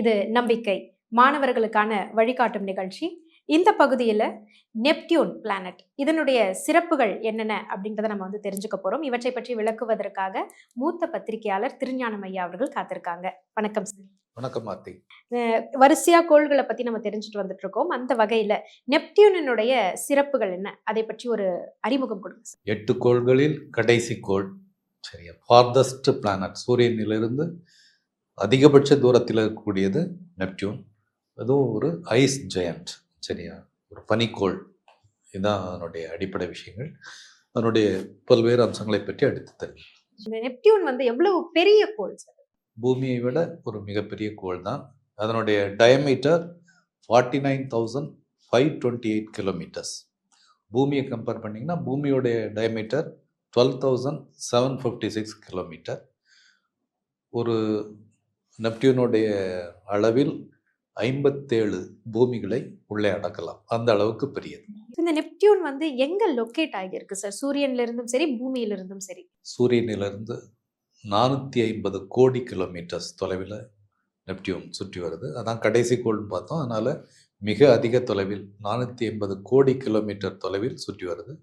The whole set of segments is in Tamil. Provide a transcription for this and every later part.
இது நம்பிக்கை மாணவர்களுக்கான வழிகாட்டும் நிகழ்ச்சி. இந்த பகுதியில் நெப்டியூன் பிளானட் இதனுடைய சிறப்புகள் என்னென்ன அப்படின்றத நம்ம வந்து தெரிஞ்சுக்க போறோம். இவற்றை பற்றி விளக்குவதற்காக மூத்த பத்திரிகையாளர் திருஞானம் ஐயா அவர்கள் காத்திருக்காங்க. வணக்கம் சார். வணக்கம் மாத்தி. வரிசையா கோள்களை பத்தி நம்ம தெரிஞ்சுட்டு வந்துட்டு இருக்கோம். அந்த வகையில நெப்டியூனினுடைய சிறப்புகள் என்ன? அதை பற்றி ஒரு அறிமுகம் கொடுங்க எட்டு கோள்களில் கடைசி கோள். சரியா? ஃபார்தஸ்ட் பிளானட் சூரியனிலிருந்து அதிகபட்ச தூரத்தில் இருக்கக்கூடியது நெப்டியூன். அதுவும் ஒரு ஐஸ் ஜெயண்ட் சரியா? ஒரு பனிக்கோள். இதுதான் அதனுடைய அடிப்படை விஷயங்கள். அதனுடைய பல்வேறு அம்சங்களை பற்றி அடுத்து இந்த நெப்டியூன் வந்து எவ்வளவு பெரிய கோள் சார்? பூமியை விட ஒரு மிகப்பெரிய கோள் தான் அதனுடைய diameter forty nine thousand five twenty eight kilometres பூமியை கம்பேர் பண்ணிங்கன்னா பூமியோடைய diameter twelve thousand seven fifty six kilometre ஒரு நெப்டியூனுடைய அளவில் ஐம்பத்தேழு பூமிகளை உள்ளே அடக்கலாம். அந்த அளவுக்கு பெரியது. இந்த நெப்டியூன் வந்து எங்க லொக்கேட் ஆகியிருக்கு சார்? சூரியன்ல இருந்தும் சரி பூமியில இருந்தும் சரி. சூரியனிலிருந்து நானூற்றி ஐம்பது கோடி கிலோமீட்டர்ஸ் தொலைவில் நெப்டியூன் சுற்றி வருது. அதான் கடைசி கோள்னு பார்த்தோம். அதனால் மிக அதிக தொலைவில் நானூற்றி ஐம்பது கோடி கிலோமீட்டர் தொலைவில் சுற்றி வருது.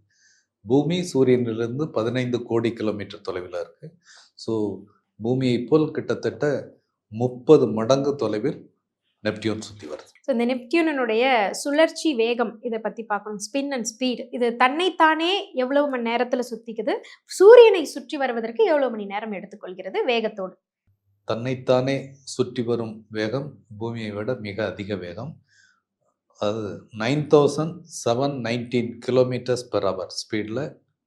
பூமி சூரியனிலிருந்து பதினைந்து கோடி கிலோமீட்டர் தொலைவில் இருக்குது ஸோ பூமியை போல் கிட்டத்தட்ட முப்பது மடங்கு தொலைவில் நெப்டியூன் சுற்றி வருது. ஸோ இந்த நெப்டியூனுடைய சுழற்சி வேகம் இதை பத்தி பார்க்கணும். ஸ்பின் அண்ட் ஸ்பீட் இது தன்னைத்தானே எவ்வளவு மணி நேரத்துல சுத்திக்குது? சூரியனை சுற்றி வருவதற்கு எவ்வளவு மணி நேரம் எடுத்துக்கொள்கிறது? வேகத்தோடு. தன்னைத்தானே சுற்றி வரும் வேகம் பூமியை விட மிக அதிக வேகம். அது nine thousand seven nineteen kilometres per hour ஸ்பீடில்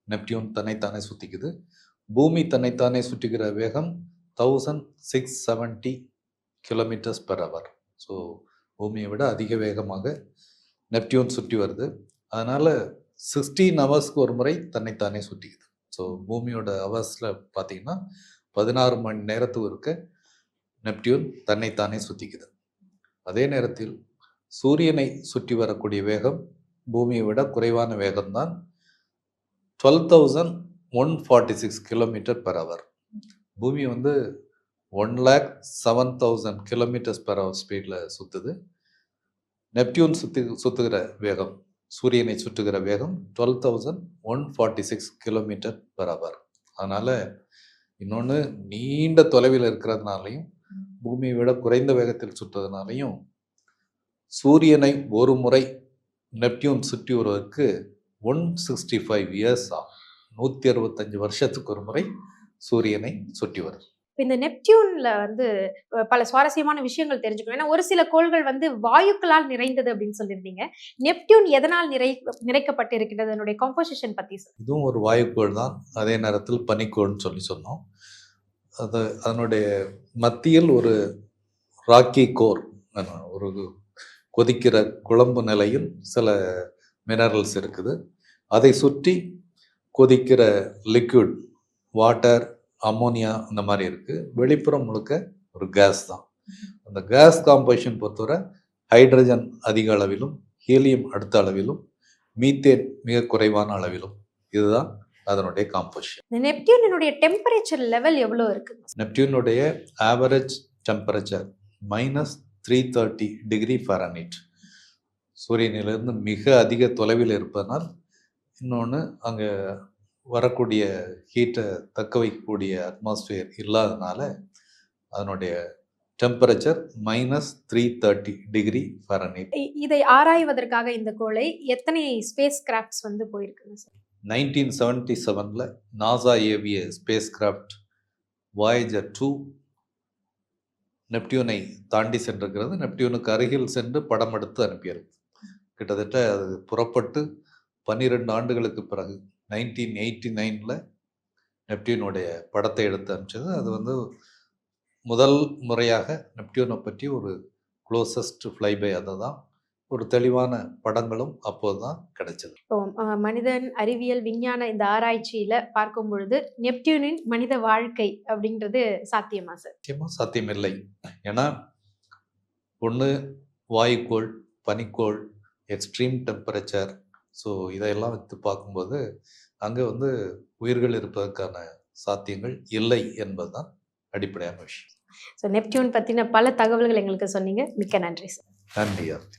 நெப்டியூன் தன்னைத்தானே சுற்றிக்குது பூமி தன்னைத்தானே சுற்றுகிற வேகம் thousand six seventy kilometres per hour so பூமியை விட அதிக வேகமாக நெப்டியூன் சுற்றி வருது. அதனால் சிக்ஸ்டீன் ஹவர்ஸ்க்கு ஒரு முறை தன்னைத்தானே சுற்றிக்குது. ஸோ பூமியோட ஹவர்ஸில் பார்த்தீங்கன்னா பதினாறு மணி நேரத்துக்கு இருக்க நெப்டியூன் தன்னைத்தானே சுற்றிக்குது. அதே நேரத்தில் சூரியனை சுற்றி வரக்கூடிய வேகம் பூமியை விட குறைவான வேகம்தான் twelve thousand one forty six kilometre per hour பூமி வந்து one lakh seven thousand kilometres per hour ஸ்பீடில் சுற்றுது நெப்டியூன் சுற்றி சுற்றுகிற வேகம் சூரியனை சுற்றுகிற வேகம் twelve thousand one forty six kilometre per hour அதனால் இன்னொன்று நீண்ட தொலைவில் இருக்கிறதுனாலையும் பூமியை விட குறைந்த வேகத்தில் சுற்றுறதுனாலையும் சூரியனை ஒரு முறை நெப்டியூன் சுற்றி வருவதற்கு ஒன் சிக்ஸ்டி ஃபைவ் இயர்ஸ் ஆகும். நூற்றி அறுபத்தஞ்சு வருஷத்துக்கு ஒரு முறை சூரியனை சுற்றி வருது. இப்ப இந்த நெப்டியூன்ல வந்து பல சுவாரஸ்யமான விஷயங்கள் தெரிஞ்சுக்கணும். ஏன்னா ஒரு சில கோள்கள் வந்து வாயுக்களால் நிறைந்தது அப்படின்னு சொல்லியிருந்தீங்க. நெப்டியூன் எதனால் நிறை நிறைக்கப்பட்டு இருக்கிறது அதனுடைய காம்போசிஷன் பத்தி. இதுவும் ஒரு வாயுக்கோள் தான். அதே நேரத்தில் பனிக்கோள்னு சொல்லி சொன்னோம். அது அதனுடைய மத்தியில் ஒரு ராக்கி கோர் ஒரு கொதிக்கிற குழம்பு நிலையில் சில மினரல்ஸ் இருக்குது. அதை சுற்றி கொதிக்கிற லிக்விட் வாட்டர் அம்மோனியா இந்த மாதிரி இருக்குது வெளிப்புறம் முழுக்க ஒரு கேஸ் தான். அந்த கேஸ் காம்போசிஷன் பொறுத்தவரை ஹைட்ரஜன் அதிக அளவிலும் ஹீலியம் அடுத்த அளவிலும் மீத்தேன் மிக குறைவான அளவிலும். இதுதான் அதனுடைய காம்போசிஷன் இந்த நெப்டியூனினுடைய டெம்பரேச்சர் லெவல் எவ்வளவு இருக்கு? நெப்டியூனுடைய average temperature minus three thirty degree Fahrenheit சூரியனிலிருந்து மிக அதிக தொலைவில் இருப்பதனால் இன்னொன்று அங்கே வரக்கூடிய ஹீட்டை தக்க வைக்கக்கூடிய அட்மாஸ்பியர் இல்லாதனால அதனுடைய temperature minus three thirty degree Fahrenheit இதை ஆராய்வதற்காக இந்த கோளை எத்தனை ஸ்பேஸ் கிராஃப்ட்ஸ் வந்து போயிருக்குங்க சார்? நைன்டீன் செவன்டி செவனில் நாசா ஏவிய ஸ்பேஸ் கிராஃப்ட் வாயேஜர் டூ நெப்டியூனை தாண்டி சென்றிருக்கிறது. நெப்டியூனுக்கு அருகில் சென்று படம் எடுத்து அனுப்பியது. கிட்டத்தட்ட அது புறப்பட்டு பன்னிரெண்டு ஆண்டுகளுக்கு பிறகு நைன்டீன் எயிட்டி நைனில் நெப்டியூனுடைய படத்தை எடுத்து அனுப்பிச்சது. அது வந்து முதல் முறையாக நெப்டியூனை பற்றி ஒரு க்ளோசஸ்ட் ஃப்ளைபை அதை தான் ஒரு தெளிவான படங்களும் அப்போது தான் கிடைச்சது மனிதன் அறிவியல் விஞ்ஞான இந்த ஆராய்ச்சியில பார்க்கும் பொழுது நெப்டியூனின் மனித வாழ்க்கை அப்படின்றது சாத்தியமா சார்? நிச்சயமாக சாத்தியமில்லை. ஏன்னா ஒன்று வாயுக்கோள் பனிக்கோள் எக்ஸ்ட்ரீம் டெம்பரேச்சர் ஸோ இதையெல்லாம் வைத்து பார்க்கும்போது அங்கே வந்து உயிர்கள் இருப்பதற்கான சாத்தியங்கள் இல்லை என்பதுதான் அடிப்படையான விஷயம். ஸோ நெப்டியூன் பற்றின பல தகவல்கள் எங்களுக்கு சொன்னீங்க. மிக்க நன்றி சார் நன்றி ஆர்த்தி.